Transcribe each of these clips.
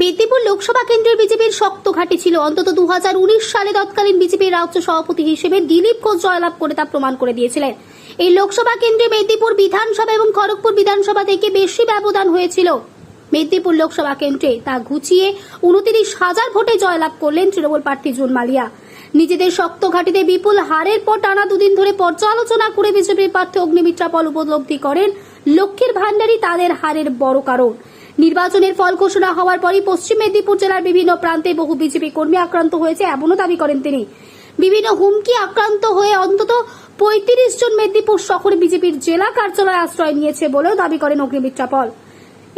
মেদিনীপুর লোকসভা কেন্দ্রের বিজেপির শক্ত ঘাঁটি ছিল। অন্তত দু হাজার উনিশ সালে তৎকালীন বিজেপির রাজ্য সভাপতি হিসেবে দিলীপ ঘোষ জয়লাভ করে তা প্রমাণ করে দিয়েছিলেন। এই লোকসভা কেন্দ্রে মেদিনীপুর বিধানসভা এবং খড়গপুর বিধানসভা থেকে বেশি ব্যবধান হয়েছিল। মেদিনীপুর লোকসভা কেন্দ্রে তা ঘুচিয়ে উনত্রিশ হাজার ভোটে জয়লাভ করলেন তৃণমূল প্রার্থী জুন মালিয়া। নিজেদের শক্ত ঘাটিতে বিপুল হারের পর টানা দুদিন ধরে পর্যালোচনা করে বিজেপির প্রার্থী অগ্নিমিত্রা পল উপলব্ধি করেন। লক্ষ্মীর ভান্ডারই তাদের হারের বড় কারণ। নির্বাচনের ফল ঘোষণা হওয়ার পরই পশ্চিম মেদিনীপুর জেলার বিভিন্ন প্রান্তে বহু বিজেপি কর্মী আক্রান্ত হয়েছে এমনও দাবি করেন তিনি। বিভিন্ন হুমকি আক্রান্ত হয়ে অন্তত পঁয়ত্রিশ জন মেদিনীপুর শহরে বিজেপির জেলা কার্যালয়ে আশ্রয় নিয়েছে বলেও দাবি করেন অগ্নিমিত্রা পল।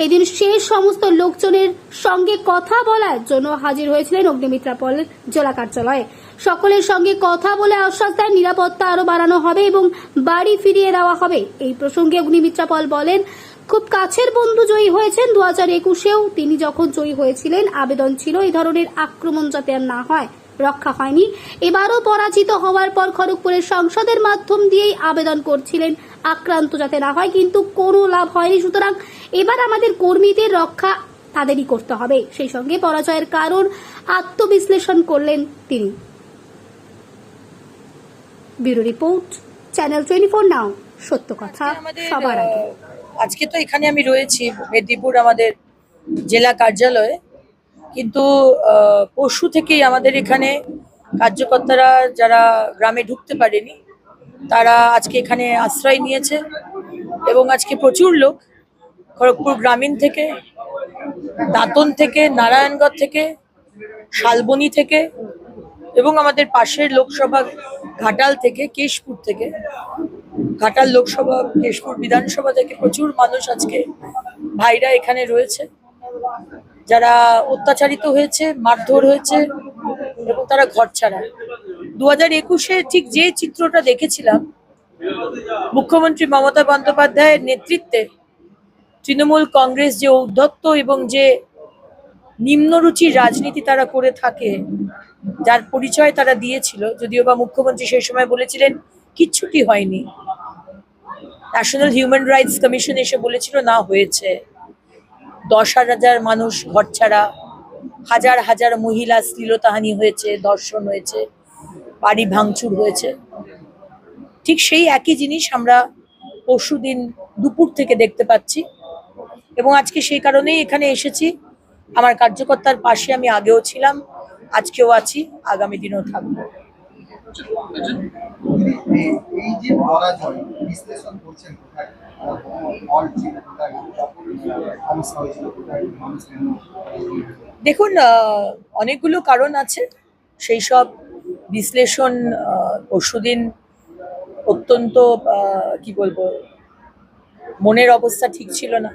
এদিন শেষ সমস্ত লোকজনের সঙ্গে কথা বলার জন্য হাজির হয়েছিলেন অগ্নিমিত্রা পলের জেলা কার্যালয়ে। সকলের সঙ্গে কথা বলে আশ্বাস দেন, নিরাপত্তা আরও বাড়ানো হবে এবং বাড়ি ফিরিয়ে দেওয়া হবে। এই প্রসঙ্গে অগ্নিমিত্রা পল বলেন খুব কাছের বন্ধু জয়ী হয়েছেন। দু হাজার একুশেও তিনি যখন জয়ী হয়েছিলেন আবেদন ছিল এই ধরনের আক্রমণ যাতে আর না হয় রক্ষা হয়নি। এবারও পরাজিত হওয়ার পর খড়গপুরের সংসদের মাধ্যম দিয়েই আবেদন করছিলেন আক্রান্ত যাতে না হয় কিন্তু কোনো লাভ হয়নি। সুতরাং এবার আমাদের কর্মীদের রক্ষা তাদেরই করতে হবে। সেই সঙ্গে পরাজয়ের কারণ আত্মবিশ্লেষণ করলেন তিনি। Bureau report channel twenty four now সত্য কথা সবার আগে। আজকে তো এখানে আমি রয়েছি, মেদিনীপুর আমাদের জেলা কার্যালয়ে। কিন্তু পরশু থেকেই আমাদের এখানে কার্যকর্তারা যারা গ্রামে ঢুকতে পারেনি, তারা আজকে এখানে আশ্রয় নিয়েছে এবং আজকে প্রচুর লোক খড়গপুর গ্রামীণ থেকে, দাঁতন থেকে, নারায়ণগড় থেকে, শালবনি থেকে এবং আমাদের পাশের লোকসভা ঘাটাল থেকে, কেশপুর থেকে ঘাটাল লোকসভা, কেশপুর বিধানসভা থেকে প্রচুর মানুষ আজকে ভাইরা এখানে রয়েছে। যারা অত্যাচারিত হয়েছে, মারধর হয়েছে এবং তারা ঘর ছাড়া। দু হাজার একুশে ঠিক যে চিত্রটা দেখেছিলাম, মুখ্যমন্ত্রী মমতা বন্দ্যোপাধ্যায়ের নেতৃত্বে তৃণমূল কংগ্রেস যে ঔদ্ধত্য এবং যে নিম্নরুচির রাজনীতি তারা করে থাকে, যার পরিচয় তারা দিয়েছিল, যদিও বা মুখ্যমন্ত্রী সেই সময় বলেছিলেন, কিচ্ছুটি হয়নি। ন্যাশনাল হিউম্যান রাইটস কমিশন এসে বলেছিল, না, হয়েছে। দশ হাজার মানুষ ঘর ছাড়া, হাজার হাজার মহিলা শ্লীলতাহানি হয়েছে দর্শন হয়েছে, বাড়ি ভাঙচুর হয়েছে। ঠিক সেই একই জিনিস আমরা পরশু দিন দুপুর থেকে দেখতে পাচ্ছি। এবং আজকে সেই কারণেই এখানে এসেছি। আমার কার্যকর্তার পাশে আমি আগেও ছিলাম, আজকেও আছি, আগামী দিনেও থাকব। দেখুন অনেকগুলো কারণ আছে। সেই সব বিশ্লেষণ পরশুদিন অত্যন্ত কি বলব, মনের অবস্থা ঠিক ছিল না।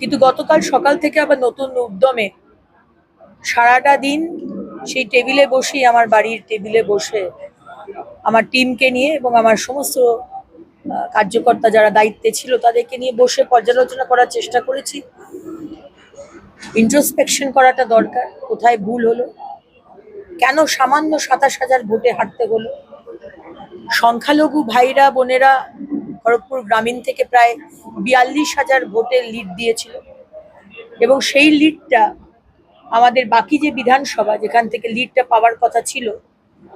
কিন্তু গতকাল সকাল থেকে আবার নতুন উদ্যমে সারাটা দিন সেই টেবিলে বসেই আমার বাড়ির টেবিলে বসে আমার টিমকে নিয়ে এবং আমার সমস্ত কার্যকর্তা যারা দায়িত্বে ছিল তাদেরকে নিয়ে বসে পর্যালোচনা করার চেষ্টা করেছি। ইন্ট্রোস্পেকশন করাটা দরকার, কোথায় ভুল হলো, কেন সামান্য সাতাশ হাজার ভোটে হাঁটতে হলো। সংখ্যালঘু ভাইরা, বোনেরা খড়গপুর গ্রামীণ থেকে প্রায় বিয়াল্লিশ হাজার ভোটের লিড দিয়েছিল এবং সেই লিডটা আমাদের বাকি যে বিধানসভা, যেখান থেকে লিডটা পাওয়ার কথা ছিল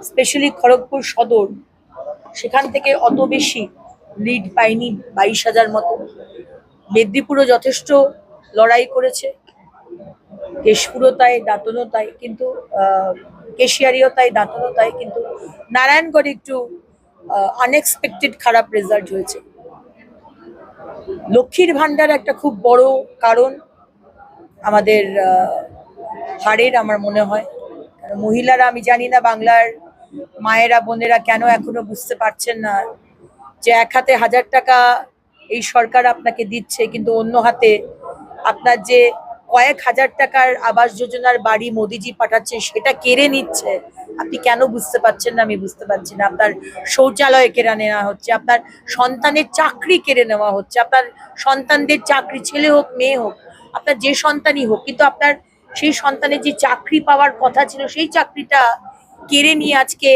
স্পেশালি খড়গপুর সদর, সেখান থেকে অত বেশি লিড পায়নি বাইশ হাজার মতো। মেদিনীপুরও যথেষ্ট লড়াই করেছে, কেশপুরও তাই, দাঁতনও তাই, কিন্তু কেশিয়ারিও তাই, দাঁতনও তাই, কিন্তু নারায়ণগড়ে একটু আনএক্সপেক্টেড খারাপ রেজাল্ট হয়েছে। লক্ষ্মীর ভান্ডার একটা খুব বড় কারণ আমাদের হারের আমার মনে হয়। মহিলারা, আমি জানি না বাংলার মায়েরা, বোনেরা কেন এখনও বুঝতে পারছেন না যে এক হাতে হাজার টাকা এই সরকার আপনাকে দিচ্ছে, কিন্তু অন্য হাতে আপনার যে কয়েক হাজার টাকার আবাস যোজনার বাড়ি মোদিজি পাঠাচ্ছে, সেটা কেড়ে নিচ্ছে। আপনি কেন বুঝতে পারছেন না? আমি বুঝতে পারছি না। আপনার শৌচালয় কেড়ে নেওয়া হচ্ছে, আপনার সন্তানের চাকরি কেড়ে নেওয়া হচ্ছে, আপনার সন্তানদের চাকরি, ছেলে হোক, মেয়ে হোক, আপনার যে সন্তানই হোক, কিন্তু আপনার সেই সন্তানের যে চাকরি পাওয়ার কথা ছিল সেই চাকরিটা কেড়ে নিয়ে আজকে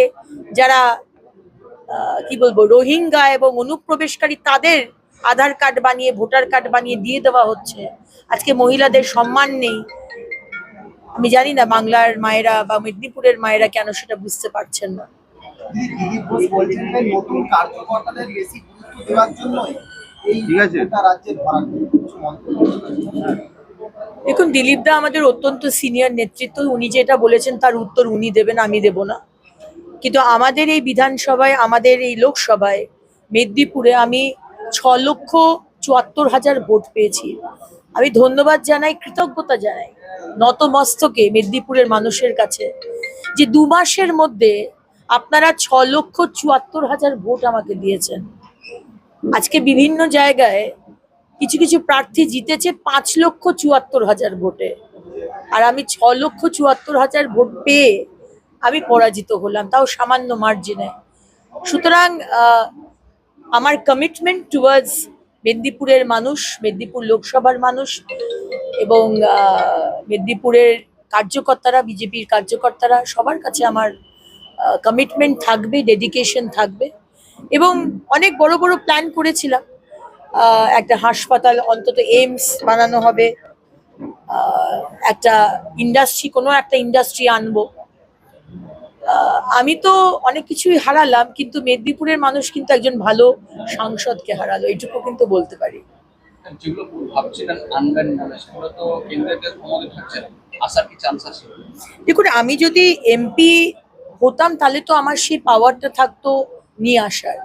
যারা আহ, কি বলব রোহিঙ্গা এবং অনুপ্রবেশকারী তাদের আধার কার্ড বানিয়ে ভোটার কার্ড বানিয়ে দিয়ে দেওয়া হচ্ছে। আজকে মহিলাদের সম্মান নেই। আমি জানি না বাংলার মায়েরা বা মেদিনীপুরের মায়েরা কেন সেটা বুঝতে পারছেন না। ঠিক আছে। দেখুন, দিলীপ দা আমাদের অত্যন্ত সিনিয়র নেতৃত্ব। উনি যেটা বলেছেন তার উত্তর উনি দেবেন, আমি দেব না। কিন্তু আমাদের এই বিধানসভায়, আমাদের এই লোকসভায়, মেদিনীপুরে আমি ছ লক্ষ চুয়াত্তর হাজার ভোট পেয়েছি। আমি ধন্যবাদ জানাই, কৃতজ্ঞতা জানাই নতমস্তকে মেদিনীপুরের মানুষের কাছে যে দু মাসের মধ্যে আপনারা ছ লক্ষ চুয়াত্তর হাজার ভোট আমাকে দিয়েছেন। আজকে বিভিন্ন জায়গায় কিছু কিছু প্রার্থী জিতেছে পাঁচ লক্ষ চুয়াত্তর হাজার ভোটে। আর আমি ছ লক্ষ চুয়াত্তর হাজার ভোট পেয়ে আমি পরাজিত হলাম, তাও সামান্য মার্জিনে সুতরাং আমার কমিটমেন্ট টুয়ার্ডস মেদিনীপুরের মানুষ, মেদিনীপুর লোকসভার মানুষ এবং মেদিনীপুরের কার্যকর্তারা, বিজেপির কার্যকর্তারা, সবার কাছে আমার কমিটমেন্ট থাকবে ডেডিকেশন থাকবে। এবং অনেক বড় বড় প্ল্যান করেছিলাম। একটা হাসপাতাল অন্তত এইমস বানানো হবে। একটা ইন্ডাস্ট্রি কোনো একটা ইন্ডাস্ট্রি আনব। আমি তো অনেক কিছুই হারালাম কিন্তু মেদিনীপুরের মানুষ কিন্তু একজন ভালো সাংসদকে হারালো এইটুকু কিন্তু বলতে পারি। দেখুন আমি যদি এমপি হতাম তাহলে তো আমার সেই পাওয়ারটা থাকতো নিয়ে আসার।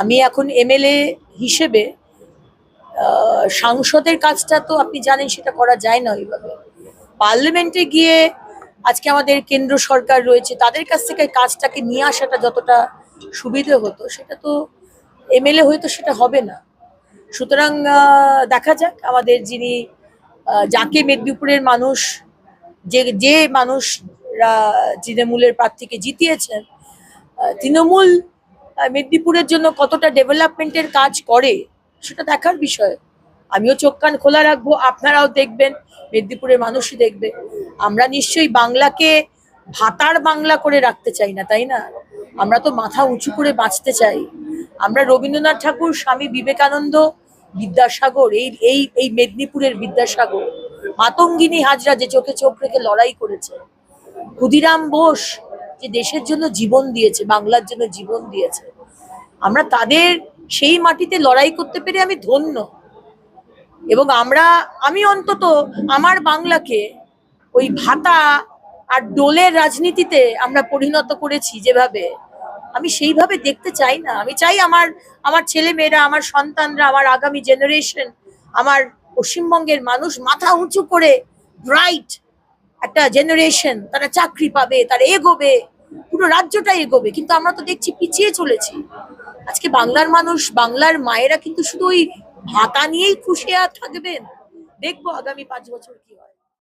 আমি এখন এমএলএ হিসেবে সাংসদের কাজটা তো আপনি জানেন, সেটা করা যায় না ওইভাবে। পার্লামেন্টে গিয়ে আজকে আমাদের কেন্দ্র সরকার রয়েছে, তাদের কাছ থেকে কাজটাকে নিয়ে আসাটা যতটা সুবিধে হতো, সেটা তো এমএলএ হয়তো সেটা হবে না। সুতরাং দেখা যাক আমাদের যিনি যাকে মেদিনীপুরের মানুষ, যে যে মানুষরা তৃণমূলের প্রার্থীকে জিতিয়েছেন তৃণমূল মেদিনীপুরের জন্য কতটা ডেভেলপমেন্টের কাজ করে সেটা দেখার বিষয়। আমিও চোখ কান খোলা রাখব, আপনারাও দেখবেন, মেদিনীপুরের মানুষই দেখবে। আমরা নিশ্চয়ই বাংলাকে ভাতার বাংলা করে রাখতে চাই না, তাই না? আমরা তো মাথা উঁচু করে বাঁচতে চাই। আমরা রবীন্দ্রনাথ ঠাকুর, স্বামী বিবেকানন্দ বিদ্যাসাগর, এই এই এই মেদিনীপুরের বিদ্যাসাগর, মাতঙ্গিনী হাজরা যে চোখে চোখ রেখে লড়াই করেছে, ক্ষুদিরাম বোস যে দেশের জন্য জীবন দিয়েছে, বাংলার জন্য জীবন দিয়েছে, আমরা তাদের সেই মাটিতে লড়াই করতে পেরে আমি ধন্য। এবং আমরা, আমি অন্তত আমার বাংলাকে ওই ভাতা আর ডোলের রাজনীতিতে আমরা পরিণত করেছি যেভাবে, আমি সেইভাবে দেখতে চাই না। আমি চাই আমার আমার ছেলে মেয়েরা আমার সন্তানরা, আমার আগামী জেনারেশন আমার পশ্চিমবঙ্গের মানুষ মাথা উঁচু করে ব্রাইট একটা জেনারেশন তারা চাকরি পাবে, তারা এগোবে। পুরো রাজ্যটাই এগোবে, কিন্তু আমরা তো দেখছি পিছিয়ে চলেছি। আজকে বাংলার মানুষ, বাংলার মায়েরা কিন্তু শুধু ওই ভাতা নিয়েই খুশি আর থাকবেন। দেখব আগামী পাঁচ বছর কি হয়।